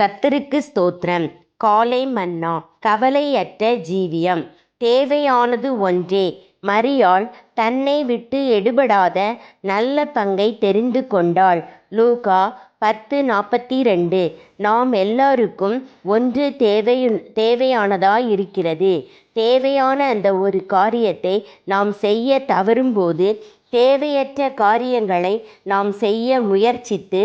கர்த்தருக்கு ஸ்தோத்திரம். காலை மன்னா கவலையற்ற ஜீவியம். தேவையானது ஒன்றே மரியாள் தன்னை விட்டு எடுபடாத நல்ல பங்கை தெரிந்து கொண்டாள். லூகா பத்து நாற்பத்தி ரெண்டு. நாம் எல்லாருக்கும் ஒன்று தேவை தேவையானதாய் இருக்கிறது தேவையான அந்த ஒரு காரியத்தை நாம் செய்ய தவறும்போது தேவையற்ற காரியங்களை நாம் செய்ய முயற்சித்து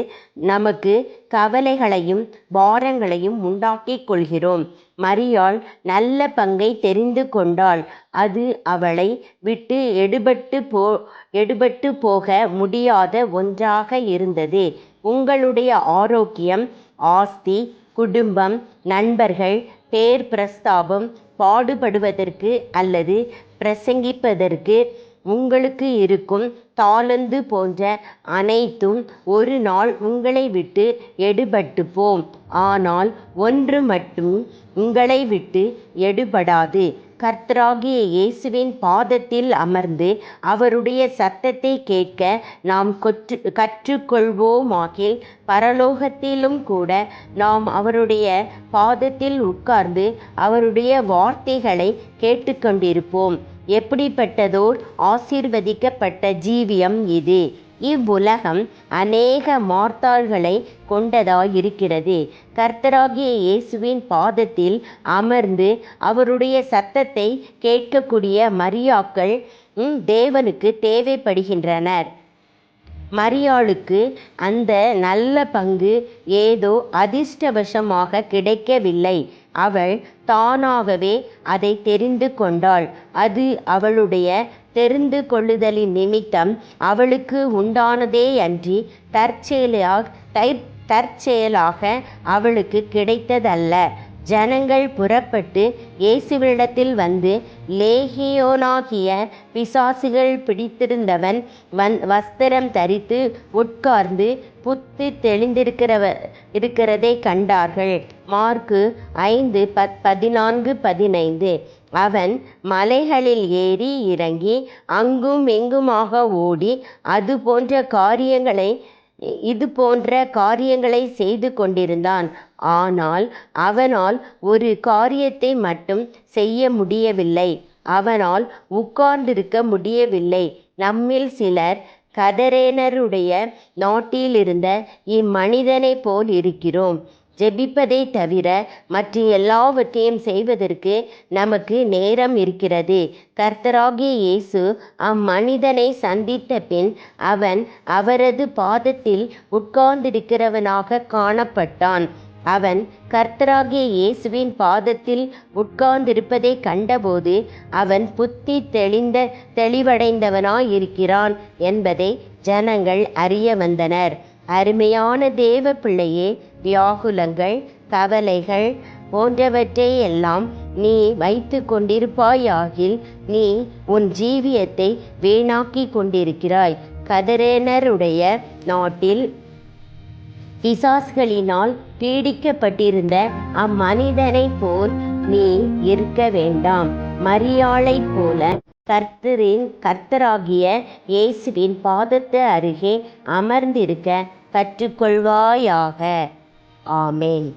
நமக்கு கவலைகளையும் பாரங்களையும் உண்டாக்கிக் கொள்கிறோம். மரியாள் நல்ல பங்கை தெரிந்து கொண்டாள். அது அவளை விட்டு எடுபட்டு போ எடுபட்டு போக முடியாத ஒன்றாக இருந்தது. உங்களுடைய ஆரோக்கியம் ஆஸ்தி குடும்பம் நண்பர்கள் பேர் பிரஸ்தாபம் பாடுபடுவதற்கு அல்லது பிரசங்கிப்பதற்கு உங்களுக்கு இருக்கும் தாளந்து போன்ற அனைத்தும் ஒரு நாள் உங்களை விட்டு எடுபட்டு போம் ஆனால் ஒன்று மட்டும் உங்களை விட்டு எடுபடாது. கர்த்தராகிய இயேசுவின் பாதத்தில் அமர்ந்து அவருடைய சத்தத்தை கேட்க நாம் கொற்று கற்றுக்கொள்வோமாகில் பரலோகத்திலும் கூட நாம் அவருடைய பாதத்தில் உட்கார்ந்து அவருடைய வார்த்தைகளை கேட்டுக்கொண்டிருப்போம். எப்படிப்பட்டதோர் ஆசீர்வதிக்கப்பட்ட ஜீவியம் இது. இவ்வுலகம் அநேக மார்த்தாள்களை கொண்டதாயிருக்கிறது. கர்த்தராகிய இயேசுவின் பாதத்தில் அமர்ந்து அவருடைய சத்தத்தை கேட்கக்கூடிய மரியாக்கள் தேவனுக்கு தேவைப்படுகின்றனர். மரியாளுக்கு அந்த நல்ல பங்கு ஏதோ அதிர்ஷ்டவசமாக கிடைக்கவில்லை. அவள் தானாகவே அதை தெரிந்து கொண்டாள். அது அவளுடைய தெரிந்து கொள்ளுதலின் நிமித்தம் அவளுக்கு உண்டானதேயன்றி தற்செயலாக தற்செயலாக அவளுக்கு கிடைத்ததல்ல. ஜனங்கள் புறப்பட்டு இயேசுவினிடத்தில் வந்து லேகியோனாகிய பிசாசுகள் பிடித்திருந்தவன் வந் வஸ்திரம் தரித்து உட்கார்ந்து புத்து தெளிந்திருக்கிறவ இருக்கிறதை கண்டார்கள். மார்க்கு ஐந்து பத் பதினான்கு பதினைந்து. அவன் மலைகளில் ஏறி இறங்கி அங்கும் இங்குமாக ஓடி அது போன்ற காரியங்களை இது போன்ற காரியங்களை செய்து கொண்டிருந்தான். ஆனால் அவனால் ஒரு காரியத்தை மட்டும் செய்ய முடியவில்லை. அவனால் உட்கார்ந்திருக்க முடியவில்லை. நம்மில் சிலர் கதரேனருடைய நாட்டிலிருந்த இம்மனிதனைப் போல் இருக்கிறோம். ஜெபிப்பதை தவிர மற்ற எல்லாவற்றையும் செய்வதற்கு நமக்கு நேரம் இருக்கிறது. கர்த்தராகிய இயேசு அம்மனிதனை சந்தித்த பின் அவன் அவரது பாதத்தில் உட்கார்ந்திருக்கிறவனாக காணப்பட்டான். அவன் கர்த்தராகிய இயேசுவின் பாதத்தில் உட்கார்ந்திருப்பதை கண்டபோது அவன் புத்தி தெளிந்த தெளிவடைந்தவனாயிருக்கிறான் என்பதை ஜனங்கள் அறிய வந்தனர். அருமையான தேவ பிள்ளையே வியாகுலங்கள் கவலைகள் போன்றவற்றை எல்லாம் நீ வைத்து கொண்டிருப்பாயாகில் நீ உன் ஜீவியத்தை வீணாக்கி கொண்டிருக்கிறாய். கதரேனருடைய நாட்டில் பிசாஸ்களினால் பீடிக்கப்பட்டிருந்த அம்மனிதனைப் போல் நீ இருக்க வேண்டாம். மரியாளைப் போல கர்த்தரின் கர்த்தராகிய இயேசுவின் பாதத்து அருகே அமர்ந்திருக்க கற்றுக்கொள்வாயாக. ஆமேன்.